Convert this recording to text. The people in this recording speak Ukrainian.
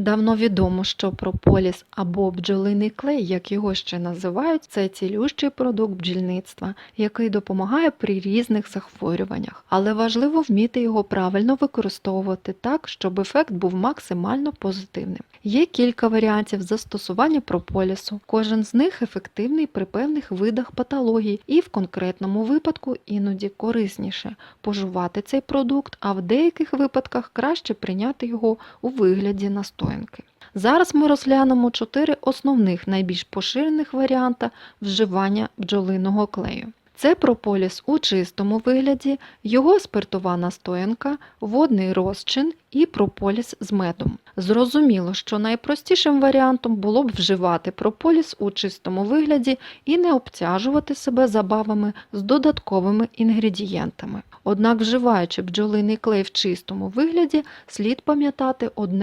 Давно відомо, що прополіс або бджолиний клей, як його ще називають, це цілющий продукт бджільництва, який допомагає при різних захворюваннях. Але важливо вміти його правильно використовувати так, щоб ефект був максимально позитивним. Є кілька варіантів застосування прополісу. Кожен з них ефективний при певних видах патологій і в конкретному випадку іноді корисніше поживати цей продукт, а в деяких випадках краще прийняти його у вигляді настоянки. Зараз ми розглянемо чотири основних найбільш поширених варіанта вживання бджолиного клею. Це прополіс у чистому вигляді, його спиртова настоянка, водний розчин і прополіс з медом. Зрозуміло, що найпростішим варіантом було б вживати прополіс у чистому вигляді і не обтяжувати себе забавами з додатковими інгредієнтами. Однак, вживаючи бджолиний клей в чистому вигляді, слід пам'ятати одне